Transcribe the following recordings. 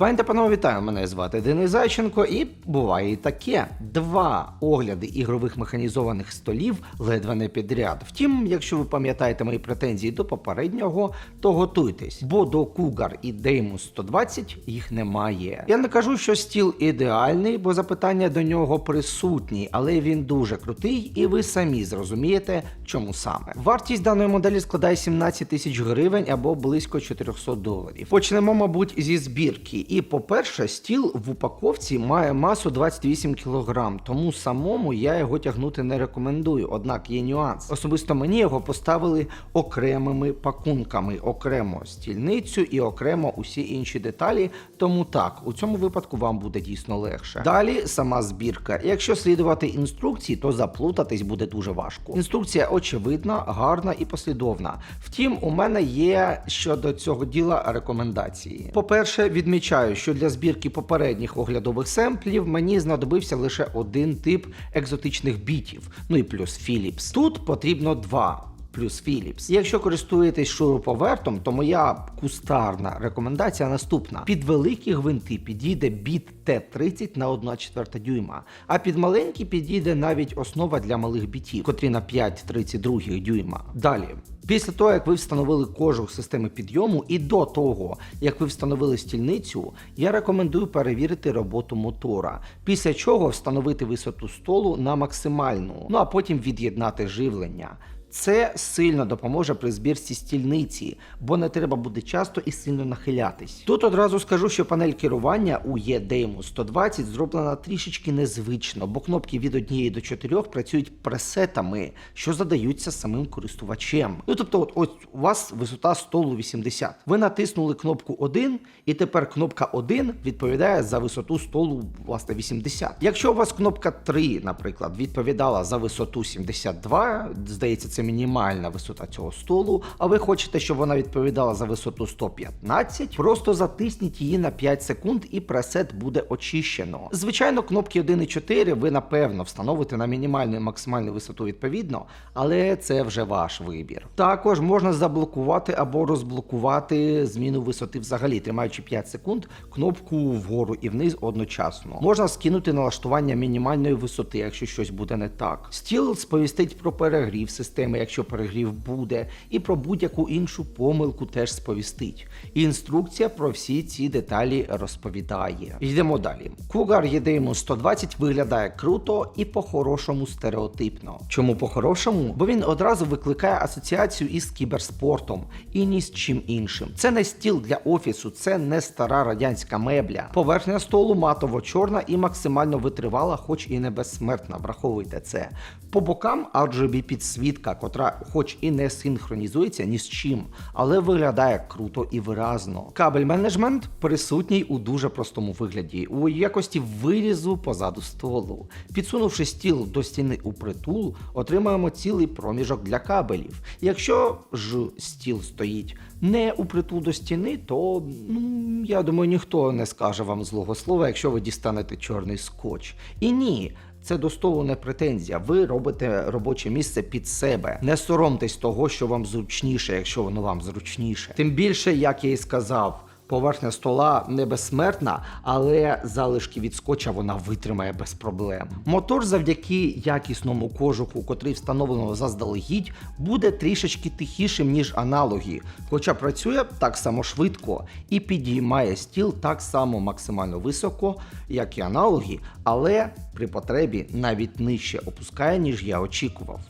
Пані панове, вітаю! Мене звати Денис Зайченко, і буває і таке: два огляди ігрових механізованих столів ледве не підряд. Втім, якщо ви пам'ятаєте мої претензії до попереднього, то готуйтесь, бо до Cougar і Deimos 120 їх немає. Я не кажу, що стіл ідеальний, бо запитання до нього присутні, але він дуже крутий, і ви самі зрозумієте, чому саме. Вартість даної моделі складає 17 тисяч гривень або близько 400 доларів. Почнемо, мабуть, зі збірки. І, по-перше, стіл в упаковці має масу 28 кг, тому самому я його тягнути не рекомендую. Однак є нюанс. Особисто мені його поставили окремими пакунками, окремо стільницю і окремо усі інші деталі. Тому так, у цьому випадку вам буде дійсно легше. Далі сама збірка. Якщо слідувати інструкції, то заплутатись буде дуже важко. Інструкція очевидна, гарна і послідовна. Втім, у мене є щодо цього діла рекомендації. По-перше, відмічаю, що для збірки попередніх оглядових семплів мені знадобився лише один тип екзотичних бітів, ну і плюс Philips. Тут потрібно два. Плюс Philips. Якщо користуєтесь шуруповертом, то моя кустарна рекомендація наступна: під великі гвинти підійде біт Т30 на 1,4 дюйма, а під маленькі підійде навіть основа для малих бітів, котрі на 5,32 дюйма. Далі. Після того, як ви встановили кожух системи підйому, і до того, як ви встановили стільницю, я рекомендую перевірити роботу мотора, після чого встановити висоту столу на максимальну, ну а потім від'єднати живлення. Це сильно допоможе при збірці стільниці, бо не треба буде часто і сильно нахилятись. Тут одразу скажу, що панель керування у eDemo 120 зроблена трішечки незвично, бо кнопки від 1 до 4 працюють пресетами, що задаються самим користувачем. Ну тобто, от ось у вас висота столу 80. Ви натиснули кнопку 1, і тепер кнопка 1 відповідає за висоту столу власне 80. Якщо у вас кнопка 3, наприклад, відповідала за висоту 72, здається, це мінімальна висота цього столу, а ви хочете, щоб вона відповідала за висоту 115, просто затисніть її на 5 секунд і пресет буде очищено. Звичайно, кнопки 1 і 4 ви напевно встановите на мінімальну і максимальну висоту відповідно, але це вже ваш вибір. Також можна заблокувати або розблокувати зміну висоти взагалі, тримаючи 5 секунд кнопку вгору і вниз одночасно. Можна скинути налаштування мінімальної висоти, якщо щось буде не так. Стіл сповістить про перегрів системи, якщо перегрів буде, і про будь-яку іншу помилку теж сповістить. І інструкція про всі ці деталі розповідає. Йдемо далі. Cougar EDM 120 виглядає круто і по-хорошому стереотипно. Чому по-хорошому? Бо він одразу викликає асоціацію із кіберспортом і ні з чим іншим. Це не стіл для офісу, це не стара радянська мебля. Поверхня столу матово-чорна і максимально витривала, хоч і не безсмертна. Враховуйте це. По бокам RGB підсвітка, котра, хоч і не синхронізується ні з чим, але виглядає круто і виразно. Кабель менеджмент присутній у дуже простому вигляді, у якості вирізу позаду столу. Підсунувши стіл до стіни у притул, отримаємо цілий проміжок для кабелів. Якщо ж стіл стоїть не у притул до стіни, то ну я думаю, ніхто не скаже вам злого слова, якщо ви дістанете чорний скотч. І ні. Це до столу не претензія. Ви робите робоче місце під себе. Не соромтесь того, що вам зручніше, якщо воно вам зручніше. Тим більше, як я і сказав. Поверхня стола не безсмертна, але залишки від скотча вона витримає без проблем. Мотор завдяки якісному кожуху, котрий встановлено заздалегідь, буде трішечки тихішим, ніж аналоги, хоча працює так само швидко і підіймає стіл так само максимально високо, як і аналоги, але при потребі навіть нижче опускає, ніж я очікував.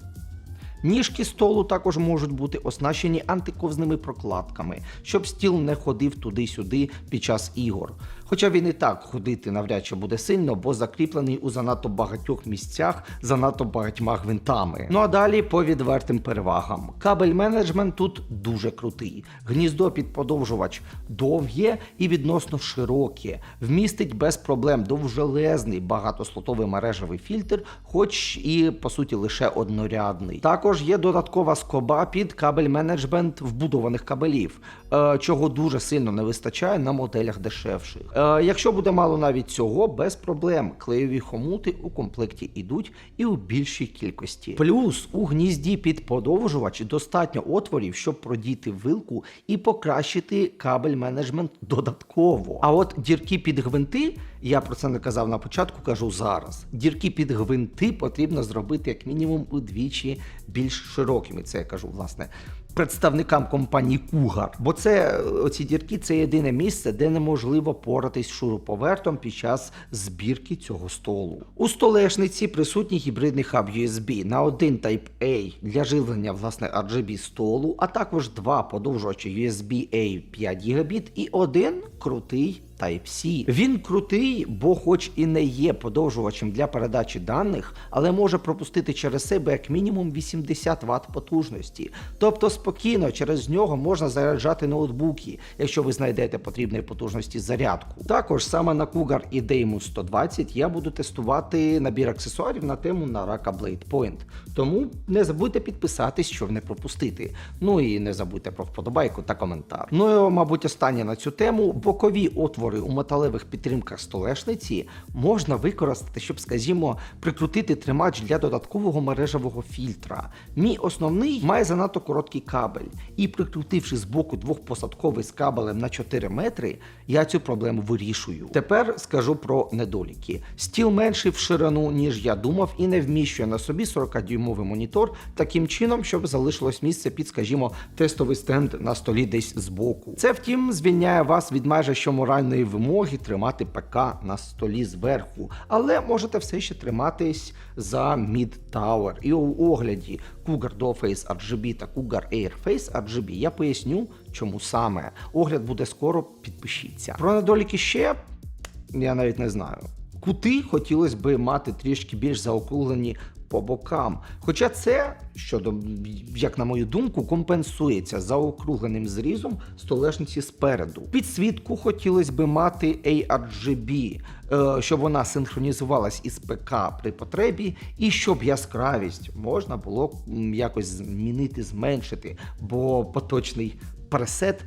Ніжки столу також можуть бути оснащені антиковзними прокладками, щоб стіл не ходив туди-сюди під час ігор. Хоча він і так ходити навряд чи буде сильно, бо закріплений у занадто багатьох місцях занадто багатьма гвинтами. Ну а далі по відвертим перевагам. Кабель менеджмент тут дуже крутий. Гніздо під подовжувач довге і відносно широке, вмістить без проблем довжелезний багатослотовий мережевий фільтр, хоч і по суті лише однорядний. Також є додаткова скоба під кабель менеджмент вбудованих кабелів, е, чого дуже сильно не вистачає на моделях дешевших. Е, якщо буде мало навіть цього, без проблем. Клеєві хомути у комплекті йдуть і у більшій кількості. Плюс у гнізді під подовжувач достатньо отворів, щоб продіти вилку і покращити кабель менеджмент додатково. А от дірки під гвинти, я про це не казав на початку, кажу зараз. Дірки під гвинти потрібно зробити як мінімум удвічі більш широкими. Це я кажу, власне. Представникам компанії Кугар, бо це оці дірки це єдине місце, де неможливо поратись шуруповертом під час збірки цього столу. У столешниці присутній гібридний хаб USB на один Type-A для живлення власне RGB столу, а також два подовжувачі USB-A 5 Гбіт і один крутий Type-C. Він крутий, бо хоч і не є подовжувачем для передачі даних, але може пропустити через себе як мінімум 80 Вт потужності. Тобто спокійно через нього можна заряджати ноутбуки, якщо ви знайдете потрібної потужності зарядку. Також саме на Cougar і Deimos 120 я буду тестувати набір аксесуарів на тему Naraka Blade Point. Тому не забудьте підписатись, щоб не пропустити. Ну і не забудьте про вподобайку та коментар. Ну і, мабуть, останнє на цю тему бокові отвори у металевих підтримках столешниці можна використати, щоб, скажімо, прикрутити тримач для додаткового мережевого фільтра. Мій основний має занадто короткий кабель, і прикрутивши з боку двохпосадковий з кабелем на 4 метри, я цю проблему вирішую. Тепер скажу про недоліки. Стіл менший в ширину, ніж я думав, і не вміщує на собі 40-дюймовий монітор таким чином, щоб залишилось місце під, скажімо, тестовий стенд на столі десь збоку. Це, втім, звільняє вас від майже щоморальної вимоги тримати ПК на столі зверху, але можете все ще триматись за Mid Tower. І у огляді Cougar Dual Face RGB та Cougar Air Face RGB я поясню, чому саме. Огляд буде скоро, підпишіться. Про недоліки ще я навіть не знаю. Кути хотілося би мати трішки більш заокруглені по бокам. Хоча це, щодо, як на мою думку, компенсується заокругленим зрізом столешниці спереду. Підсвітку хотілося би мати ARGB, е, щоб вона синхронізувалась із ПК при потребі, і щоб яскравість можна було якось змінити, зменшити, бо поточний пресет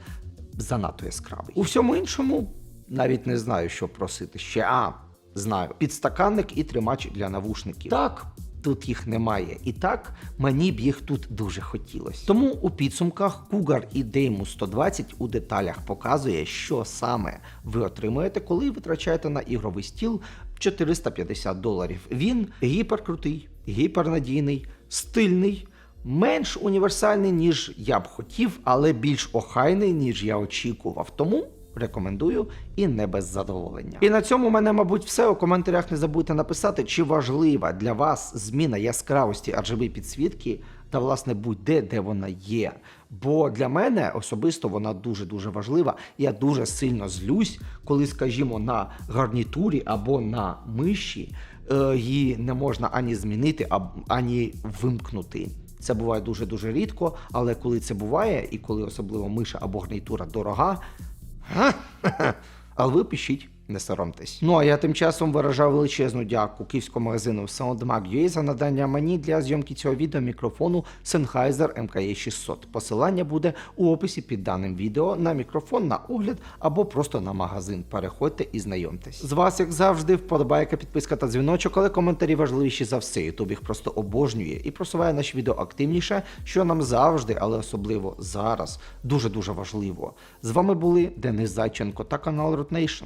занадто яскравий. У всьому іншому навіть не знаю, що просити ще. А, знаю. Підстаканник і тримач для навушників. Так. Тут їх немає. І так мені б їх тут дуже хотілося. Тому у підсумках Cougar і Deimos 120 у деталях показує, що саме ви отримуєте, коли витрачаєте на ігровий стіл 450 доларів. Він гіперкрутий, гіпернадійний, стильний. Менш універсальний, ніж я б хотів, але більш охайний, ніж я очікував. Тому рекомендую і не без задоволення. І на цьому в мене, мабуть, все. У коментарях не забудьте написати, чи важлива для вас зміна яскравості RGB підсвітки та, власне, будь-де, де вона є. Бо для мене особисто вона дуже-дуже важлива. Я дуже сильно злюсь, коли, скажімо, на гарнітурі або на миші е, її не можна ані змінити, ані вимкнути. Це буває дуже-дуже рідко, але коли це буває, і коли особливо миша або гарнітура дорога, але ви пишіть, не соромтесь. Ну а я тим часом виражаю величезну дяку київському магазину SoundMag.ua за надання мені для зйомки цього відео мікрофону Sennheiser MKE 600. Посилання буде у описі під даним відео на мікрофон, на огляд або просто на магазин. Переходьте і знайомтесь. З вас, як завжди, вподобайка, підписка та дзвіночок, але коментарі важливіші за все. Ютуб їх просто обожнює і просуває наші відео активніше, що нам завжди, але особливо зараз, дуже дуже важливо. З вами були Денис Зайченко та канал Root Nation.